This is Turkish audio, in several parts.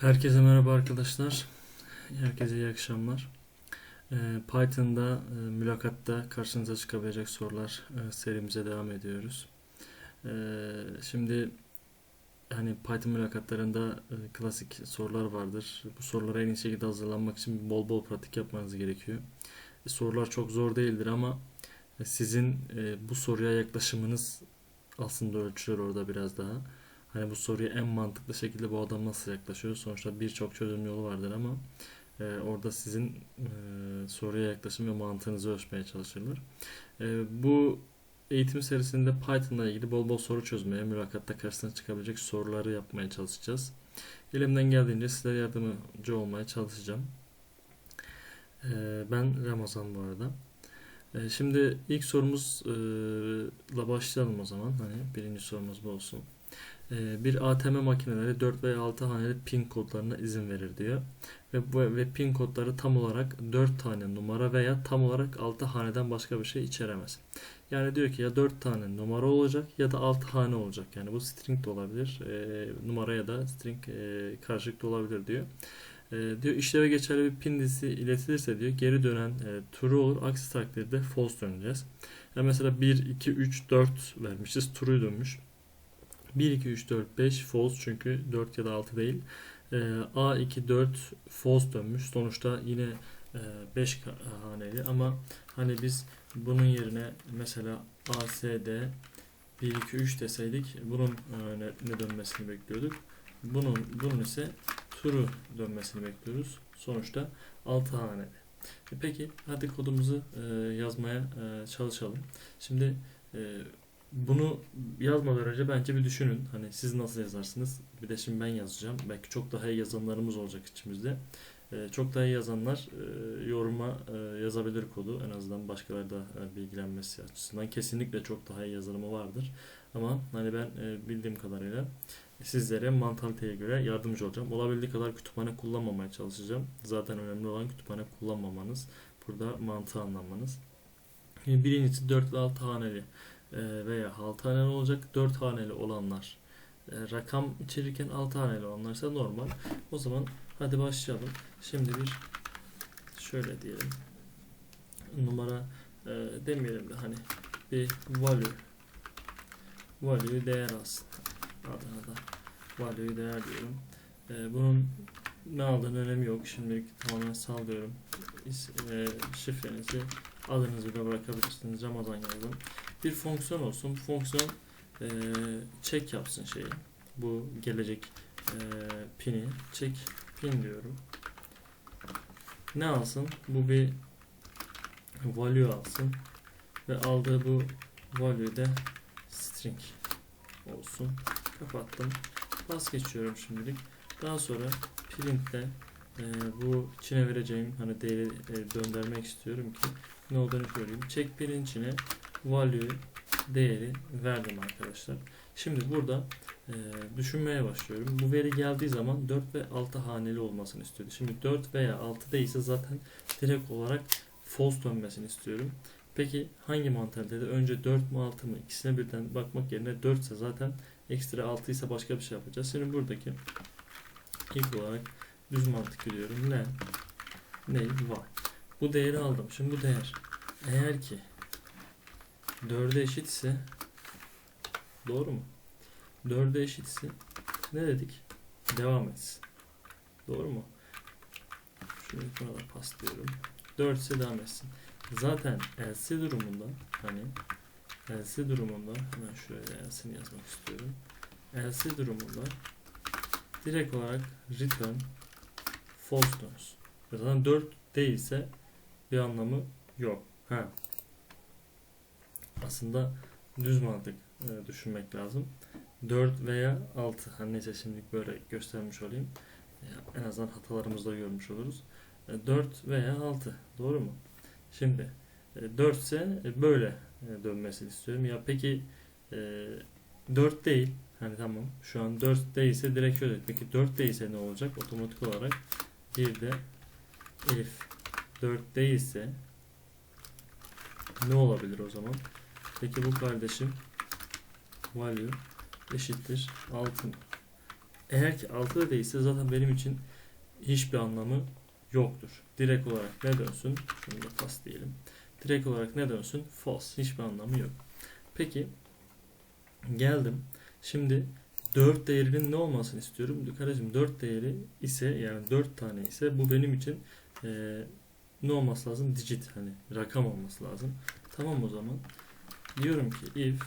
Herkese merhaba arkadaşlar. Herkese iyi akşamlar. Ee, Python'da e, mülakatta karşınıza çıkabilecek sorular e, serimize devam ediyoruz. Ee, şimdi hani Python mülakatlarında e, klasik sorular vardır. Bu sorulara en iyi şekilde hazırlanmak için bol bol pratik yapmanız gerekiyor. Sorular çok zor değildir ama sizin bu soruya yaklaşımınız aslında ölçülür orada biraz daha. Hani bu soruya en mantıklı şekilde bu adam nasıl yaklaşıyor? Sonuçta birçok çözüm yolu vardır ama e, orada sizin e, soruya yaklaşım ve mantığınızı ölçmeye çalışırlar. E, bu eğitim serisinde Python'la ilgili bol bol soru çözmeye, mülakatta karşısına çıkabilecek soruları yapmaya çalışacağız. Elimden geldiğince sizlere yardımcı olmaya çalışacağım. E, ben Ramazan bu arada. E, şimdi ilk sorumuzla başlayalım o zaman. Hani birinci sorumuz bu olsun. Ee, bir ATM makineleri 4 veya 6 haneli pin kodlarına izin verir diyor. Ve bu ve pin kodları tam olarak 4 tane numara veya tam olarak 6 haneden başka bir şey içeremez. Yani diyor ki ya 4 tane numara olacak ya da 6 hane olacak. Yani bu string de olabilir. E, numara ya da string e, karşılıklı olabilir diyor. E, diyor işleve geçerli bir pin dizisi iletilirse diyor geri dönen e, true olur. Aksi takdirde false döneceğiz. Yani mesela 1, 2, 3, 4 vermişiz. True'yu dönmüş. 1, 2, 3, 4, 5 false çünkü 4 ya da 6 değil. E, A, 2, 4 false dönmüş. Sonuçta yine e, 5 haneli ama hani biz bunun yerine mesela A, S, D 1, 2, 3 deseydik bunun e, ne, ne dönmesini bekliyorduk. Bunun, bunun ise true dönmesini bekliyoruz. Sonuçta 6 haneli. E peki hadi kodumuzu e, yazmaya e, çalışalım. Şimdi e, bunu yazmadan önce bence bir düşünün. Hani siz nasıl yazarsınız? Bir de şimdi ben yazacağım. Belki çok daha iyi yazanlarımız olacak içimizde. Ee, çok daha iyi yazanlar e, yoruma e, yazabilir kodu. En azından başkaları da e, bilgilenmesi açısından. Kesinlikle çok daha iyi yazılımı vardır. Ama hani ben e, bildiğim kadarıyla sizlere mantaliteye göre yardımcı olacağım. Olabildiği kadar kütüphane kullanmamaya çalışacağım. Zaten önemli olan kütüphane kullanmamanız. Burada mantığı anlamanız. Birincisi 4 ve 6 haneli veya 6 haneli olacak. 4 haneli olanlar e, rakam içerirken 6 haneli olanlarsa normal. O zaman hadi başlayalım. Şimdi bir şöyle diyelim. Numara e, demeyelim de hani bir value value değer alsın. Adına da value değer diyorum. Bunun ne aldığının önemi yok. Şimdilik tamamen sallıyorum. Şifrenizi adınızı da bırakabilirsiniz. Ramazan yazdım bir fonksiyon olsun. Bu fonksiyon e, check yapsın şeyi. Bu gelecek e, pini. Check pin diyorum. Ne alsın? Bu bir value alsın. Ve aldığı bu value de string olsun. Kapattım. Bas geçiyorum şimdilik. Daha sonra printle e, bu içine vereceğim hani değeri e, döndürmek istiyorum ki ne olduğunu göreyim. Check pinin içine value değeri verdim arkadaşlar. Şimdi burada e, düşünmeye başlıyorum. Bu veri geldiği zaman 4 ve 6 haneli olmasını istiyordu. Şimdi 4 veya 6 değilse zaten direkt olarak false dönmesini istiyorum. Peki hangi mantalitede? Önce 4 mu 6 mı? İkisine birden bakmak yerine 4 ise zaten ekstra 6 ise başka bir şey yapacağız. Şimdi buradaki ilk olarak düz mantık gidiyorum. Ne? Ne? Var. Bu değeri aldım. Şimdi bu değer eğer ki 4'e eşitse doğru mu? 4'e eşitse ne dedik? Devam etsin. Doğru mu? Şunu buna da paslıyorum. 4 ise devam etsin. Zaten else durumunda hani else durumunda hemen şöyle else'ini yazmak istiyorum. Else durumunda direkt olarak return false dönsün. Zaten 4 değilse bir anlamı yok. Ha, aslında düz mantık e, düşünmek lazım. 4 veya 6 hani neyse şimdilik böyle göstermiş olayım. E, en azından hatalarımızı da görmüş oluruz. E, 4 veya 6 doğru mu? Şimdi e, 4 ise e, böyle e, dönmesini istiyorum. Ya peki e, 4 değil. Hani tamam şu an 4 değilse direkt şöyle. Peki 4 değilse ne olacak? Otomatik olarak bir de elif 4 değilse ne olabilir o zaman? Peki bu kardeşim value eşittir 6 mı? Eğer ki 6 da değilse zaten benim için hiçbir anlamı yoktur. Direkt olarak ne dönsün? Şunu da pas diyelim. Direkt olarak ne dönsün? False. Hiçbir anlamı yok. Peki geldim. Şimdi 4 değerinin ne olmasını istiyorum? Kardeşim 4 değeri ise yani 4 tane ise bu benim için e, ne olması lazım? Digit hani rakam olması lazım. Tamam o zaman. Diyorum ki if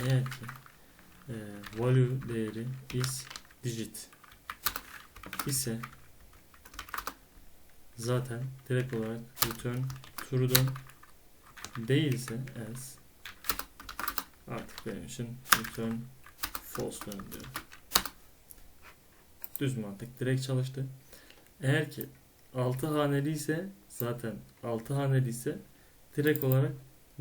eğer ki e, value değeri is digit ise zaten direkt olarak return true'dan değilse as artık benim için return false dön diyorum. Düz mantık direkt çalıştı. Eğer ki 6 haneli ise zaten 6 haneli ise direkt olarak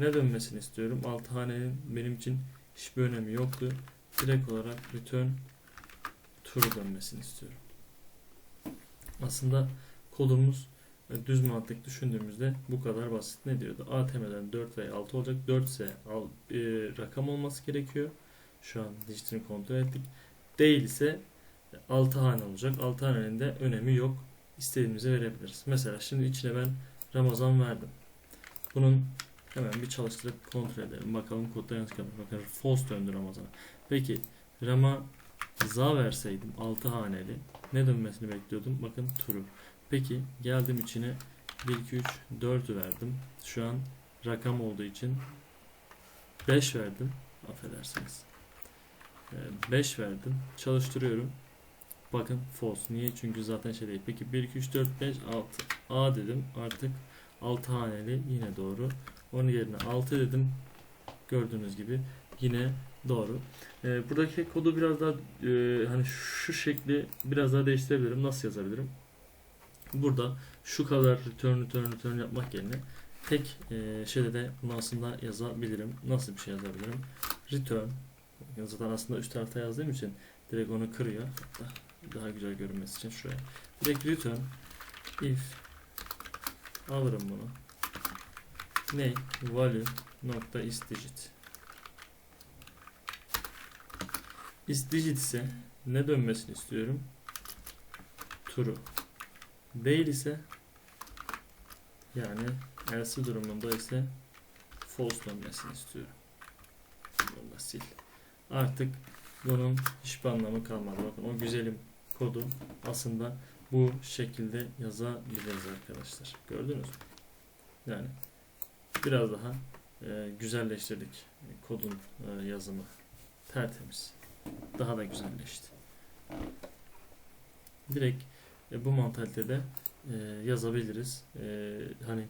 ne dönmesini istiyorum? 6 hanenin benim için hiçbir önemi yoktu. Direkt olarak return true dönmesini istiyorum. Aslında kodumuz e, düz mantık düşündüğümüzde bu kadar basit. Ne diyordu? ATM'den 4 veya 6 olacak. 4 ise e, rakam olması gerekiyor. Şu an dijitini kontrol ettik. Değil ise 6 hane olacak. 6 hanenin de önemi yok. İstediğimize verebiliriz. Mesela şimdi içine ben Ramazan verdim. Bunun hemen bir çalıştırıp kontrol edelim. Bakalım kodda yanlış kalmış. Bakın false döndü Ramazan'a. Peki Ramaz'a verseydim 6 haneli ne dönmesini bekliyordum? Bakın true. Peki geldim içine 1, 2, 3, 4'ü verdim. Şu an rakam olduğu için 5 verdim. Affedersiniz. 5 verdim. Çalıştırıyorum. Bakın false. Niye? Çünkü zaten şey değil. Peki 1, 2, 3, 4, 5, 6. A dedim. Artık 6 haneli yine doğru. Onun yerine 6 dedim. Gördüğünüz gibi yine doğru. Ee, buradaki kodu biraz daha e, hani şu şekli biraz daha değiştirebilirim. Nasıl yazabilirim? Burada şu kadar return return return yapmak yerine tek e, şeyde de bunu aslında yazabilirim. Nasıl bir şey yazabilirim? Return zaten aslında üst tarafta yazdığım için direkt onu kırıyor. Hatta daha güzel görünmesi için şuraya. Direkt return if alırım bunu. Ne? Value nokta is digit. Is digit ise ne dönmesini istiyorum? True. Değil ise yani else durumunda ise false dönmesini istiyorum. Bunu sil. Artık bunun hiçbir anlamı kalmadı. Bakın o güzelim kodu aslında bu şekilde yazabiliriz arkadaşlar. Gördünüz mü? Yani biraz daha e, güzelleştirdik kodun e, yazımı. Tertemiz. Daha da güzelleşti. Direkt e, bu mantalitede e, yazabiliriz. E, hani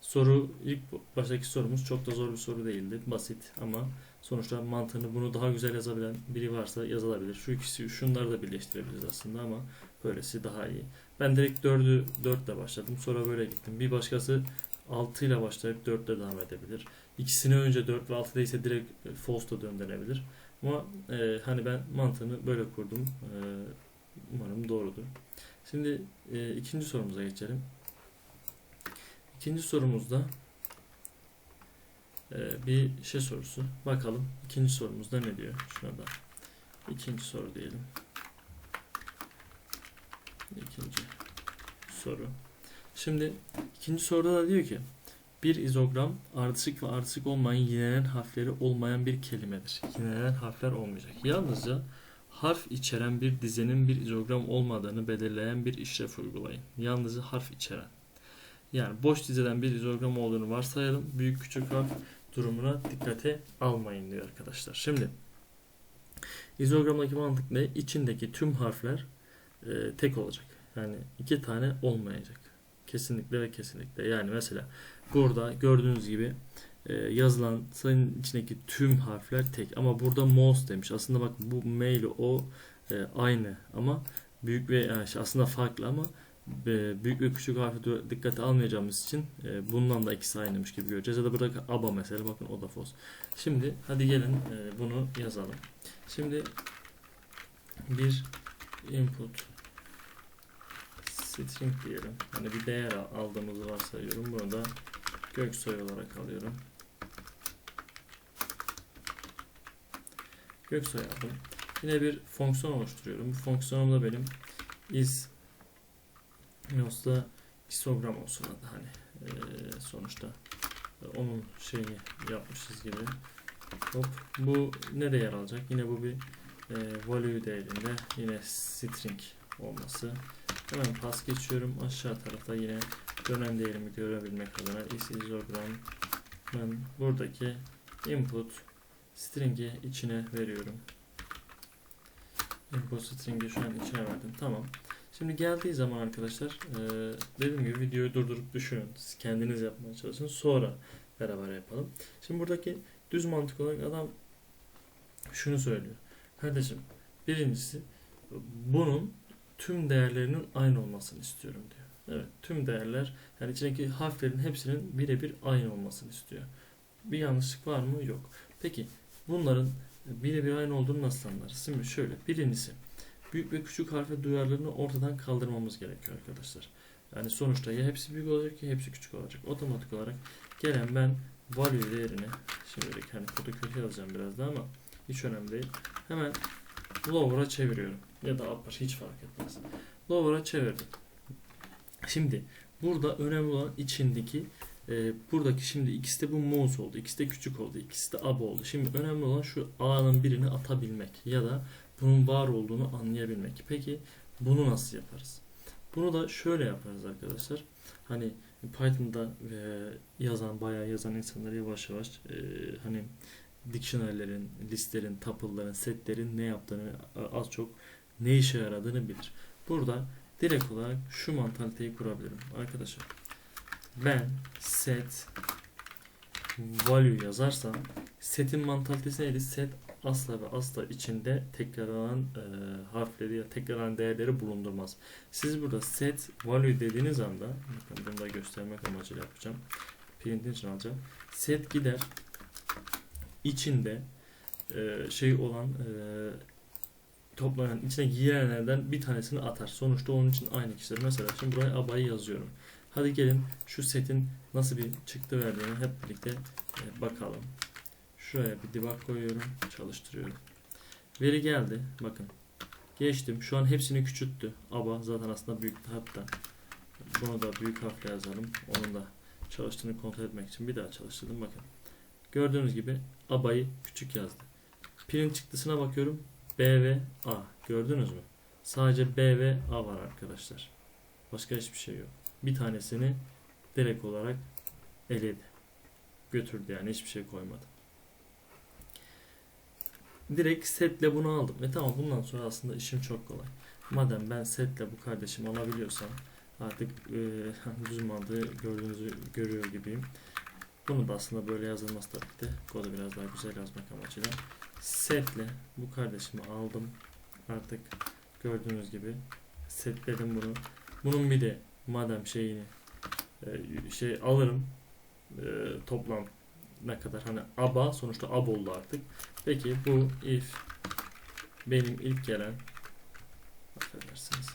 soru ilk baştaki sorumuz çok da zor bir soru değildi. Basit ama sonuçta mantığını bunu daha güzel yazabilen biri varsa yazılabilir. Şu ikisi şunları da birleştirebiliriz aslında ama böylesi daha iyi. Ben direkt 4'ü 4 ile başladım. Sonra böyle gittim. Bir başkası 6 ile başlayıp 4 ile devam edebilir. İkisini önce 4 ve 6 ise direkt false da döndürebilir. Ama e, hani ben mantığını böyle kurdum. E, umarım doğrudur. Şimdi e, ikinci sorumuza geçelim. İkinci sorumuzda e, bir şey sorusu. Bakalım ikinci sorumuzda ne diyor? Şuna da ikinci soru diyelim. İkinci soru. Şimdi ikinci soruda da diyor ki bir izogram ardışık ve ardışık olmayan yinelen harfleri olmayan bir kelimedir. Yinelen harfler olmayacak. Yalnızca harf içeren bir dizenin bir izogram olmadığını belirleyen bir işlef uygulayın. Yalnızca harf içeren. Yani boş dizeden bir izogram olduğunu varsayalım. Büyük küçük harf durumuna dikkate almayın diyor arkadaşlar. Şimdi izogramdaki mantık ne? İçindeki tüm harfler e, tek olacak. Yani iki tane olmayacak. Kesinlikle ve kesinlikle. Yani mesela burada gördüğünüz gibi e, yazılan sayının içindeki tüm harfler tek. Ama burada most demiş. Aslında bak bu M ile o e, aynı ama büyük ve yani aslında farklı ama e, büyük ve küçük harfi dikkate almayacağımız için e, bundan da ikisi aynıymış gibi göreceğiz. Ya da burada aba mesela bakın o da false. Şimdi hadi gelin e, bunu yazalım. Şimdi bir input string diyelim. Hani bir değer aldığımızı varsayıyorum. Bunu da göksoy olarak alıyorum. Göksoy aldım. Yine bir fonksiyon oluşturuyorum. Bu fonksiyonum da benim is Yoksa histogram olsun adı hani Ee, sonuçta onun şeyini yapmışız gibi. Hop. Bu nereye yer alacak? Yine bu bir e, value değerinde yine string olması. Hemen pas geçiyorum. Aşağı tarafta yine dönem değerimi görebilmek adına is histogram'ın buradaki input string'i içine veriyorum. Input string'i şu an içine verdim. Tamam. Şimdi geldiği zaman arkadaşlar e, dediğim gibi videoyu durdurup düşünün. Siz kendiniz yapmaya çalışın. Sonra beraber yapalım. Şimdi buradaki düz mantık olarak adam şunu söylüyor. Kardeşim birincisi bunun tüm değerlerinin aynı olmasını istiyorum diyor. Evet tüm değerler yani içindeki harflerin hepsinin birebir aynı olmasını istiyor. Bir yanlışlık var mı? Yok. Peki bunların birebir aynı olduğunu nasıl anlarız? Şimdi şöyle birincisi büyük ve küçük harfe duyarlılığını ortadan kaldırmamız gerekiyor arkadaşlar. Yani sonuçta ya hepsi büyük olacak ya hepsi küçük olacak. Otomatik olarak gelen ben value değerini şimdilik hani kodu kötü yazacağım biraz daha ama hiç önemli değil. Hemen lower'a çeviriyorum. Ya da upper hiç fark etmez. Lower'a çevirdim. Şimdi burada önemli olan içindeki e, buradaki şimdi ikisi de bu mouse oldu. ikisi de küçük oldu. ikisi de ab oldu. Şimdi önemli olan şu A'nın birini atabilmek ya da bunun var olduğunu anlayabilmek. Peki bunu nasıl yaparız? Bunu da şöyle yaparız arkadaşlar. Hani Python'da e, yazan, bayağı yazan insanlar yavaş yavaş e, hani dictionary'lerin, listelerin, tuple'ların, setlerin ne yaptığını az çok ne işe yaradığını bilir. Burada direkt olarak şu mantaliteyi kurabilirim. Arkadaşlar ben set value yazarsam setin mantalitesi neydi? Set asla ve asla içinde tekrarlanan e, harfleri ya tekrarlanan değerleri bulundurmaz. Siz burada set value dediğiniz anda bakın bunu da göstermek amacıyla yapacağım. Print'in için alacağım. Set gider içinde e, şey olan e, toplanan içine girenlerden bir tanesini atar. Sonuçta onun için aynı kişiler. Mesela şimdi buraya abayı yazıyorum. Hadi gelin şu setin nasıl bir çıktı verdiğini hep birlikte e, bakalım. Şuraya bir debug koyuyorum. Çalıştırıyorum. Veri geldi. Bakın. Geçtim. Şu an hepsini küçülttü. ABA zaten aslında büyük hatta. Bunu da büyük harfle yazalım. Onun da çalıştığını kontrol etmek için bir daha çalıştırdım. Bakın. Gördüğünüz gibi ABA'yı küçük yazdı. Print çıktısına bakıyorum. B ve A. Gördünüz mü? Sadece B ve A var arkadaşlar. Başka hiçbir şey yok. Bir tanesini direkt olarak eledi. Götürdü yani hiçbir şey koymadı direkt setle bunu aldım. Ve tamam bundan sonra aslında işim çok kolay. Madem ben setle bu kardeşimi alabiliyorsam artık e, düz mantığı gördüğünüzü görüyor gibiyim. Bunu da aslında böyle yazılması tabii ki kodu biraz daha güzel yazmak amacıyla. Setle bu kardeşimi aldım. Artık gördüğünüz gibi setledim bunu. Bunun bir de madem şeyini e, şey alırım e, toplam ne kadar hani aba sonuçta ab oldu artık. Peki bu if benim ilk gelen affedersiniz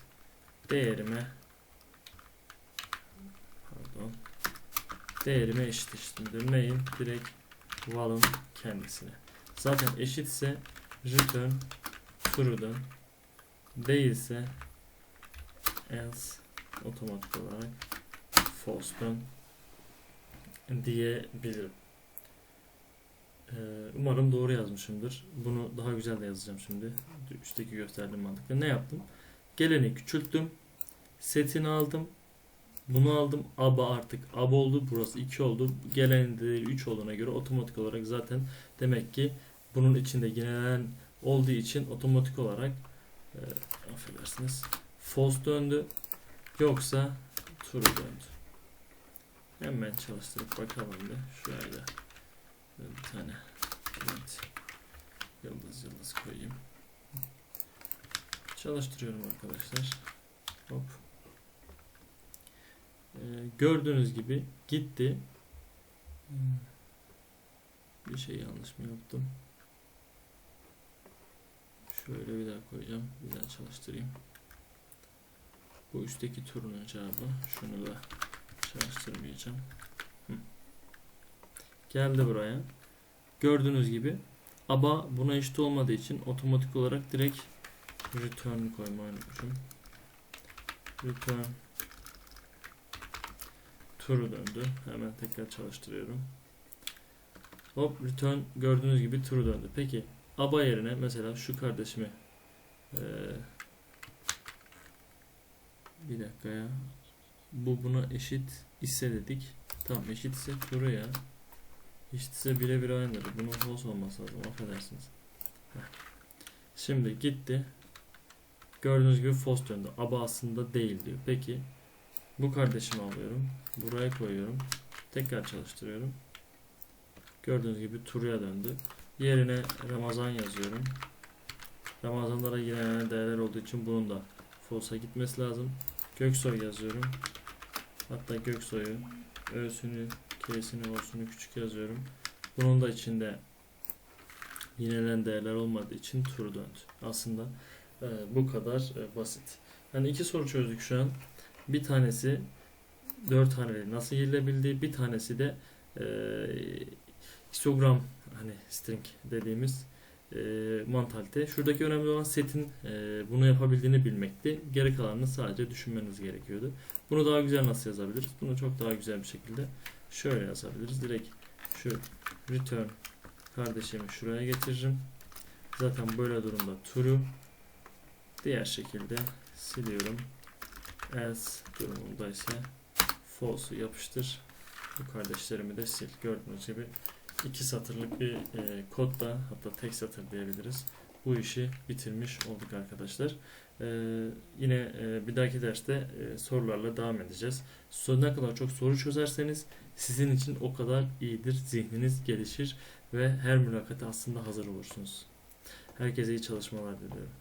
değerime pardon değerime eşit eşittir. Neyin? Direkt val'ın kendisine. Zaten eşitse return true'dan değilse else otomatik olarak false'dan diyebilirim. Ee, umarım doğru yazmışımdır. Bunu daha güzel de yazacağım şimdi. Üstteki gösterdiğim mantıkla. Ne yaptım? Geleni küçülttüm. Setini aldım. Bunu aldım. Aba artık ab oldu. Burası 2 oldu. Gelenin değeri 3 olduğuna göre otomatik olarak zaten demek ki bunun içinde yinelen olduğu için otomatik olarak e, affedersiniz false döndü. Yoksa true döndü. Hemen çalıştırıp bakalım bir. Şöyle bir tane evet, yıldız yıldız koyayım. Çalıştırıyorum arkadaşlar. Hop. Ee, gördüğünüz gibi gitti. Hmm. Bir şey yanlış mı yaptım? Şöyle bir daha koyacağım. Bir daha çalıştırayım. Bu üstteki turun cevabı. Şunu da çalıştırmayacağım. Geldi buraya. Gördüğünüz gibi ABA buna eşit olmadığı için otomatik olarak direkt return koymayı unutmuşum. Return true döndü. Hemen tekrar çalıştırıyorum. Hop return gördüğünüz gibi true döndü. Peki ABA yerine mesela şu kardeşimi eee, bir dakika ya. Bu buna eşit ise dedik. Tamam eşit ise true ya. Eşit ise birebir aynıdır. Bunun false olması lazım. Affedersiniz. Şimdi gitti. Gördüğünüz gibi false döndü. Aba aslında değil diyor. Peki bu kardeşimi alıyorum. Buraya koyuyorum. Tekrar çalıştırıyorum. Gördüğünüz gibi true'ya döndü. Yerine Ramazan yazıyorum. Ramazanlara giren değerler olduğu için bunun da false'a gitmesi lazım. Göksoy yazıyorum. Hatta Göksoy'u Ö'sünü, K'sini, O'sunu küçük yazıyorum. Bunun da içinde yinelen değerler olmadığı için true döndü. Aslında e, bu kadar e, basit. Hani iki soru çözdük şu an. Bir tanesi dört haneli nasıl girilebildiği, bir tanesi de e, histogram hani string dediğimiz e, mantalite. Şuradaki önemli olan setin e, bunu yapabildiğini bilmekti. Geri kalanını sadece düşünmeniz gerekiyordu. Bunu daha güzel nasıl yazabiliriz? Bunu çok daha güzel bir şekilde şöyle yazabiliriz. Direkt şu return kardeşimi şuraya getiririm. Zaten böyle durumda true. Diğer şekilde siliyorum. Else durumunda ise false'u yapıştır. Bu kardeşlerimi de sil. Gördüğünüz gibi iki satırlık bir e, kodla hatta tek satır diyebiliriz. Bu işi bitirmiş olduk arkadaşlar. Ee, yine e, bir dahaki derste e, sorularla devam edeceğiz. So- Ne kadar çok soru çözerseniz sizin için o kadar iyidir. Zihniniz gelişir ve her mülakata aslında hazır olursunuz. Herkese iyi çalışmalar diliyorum.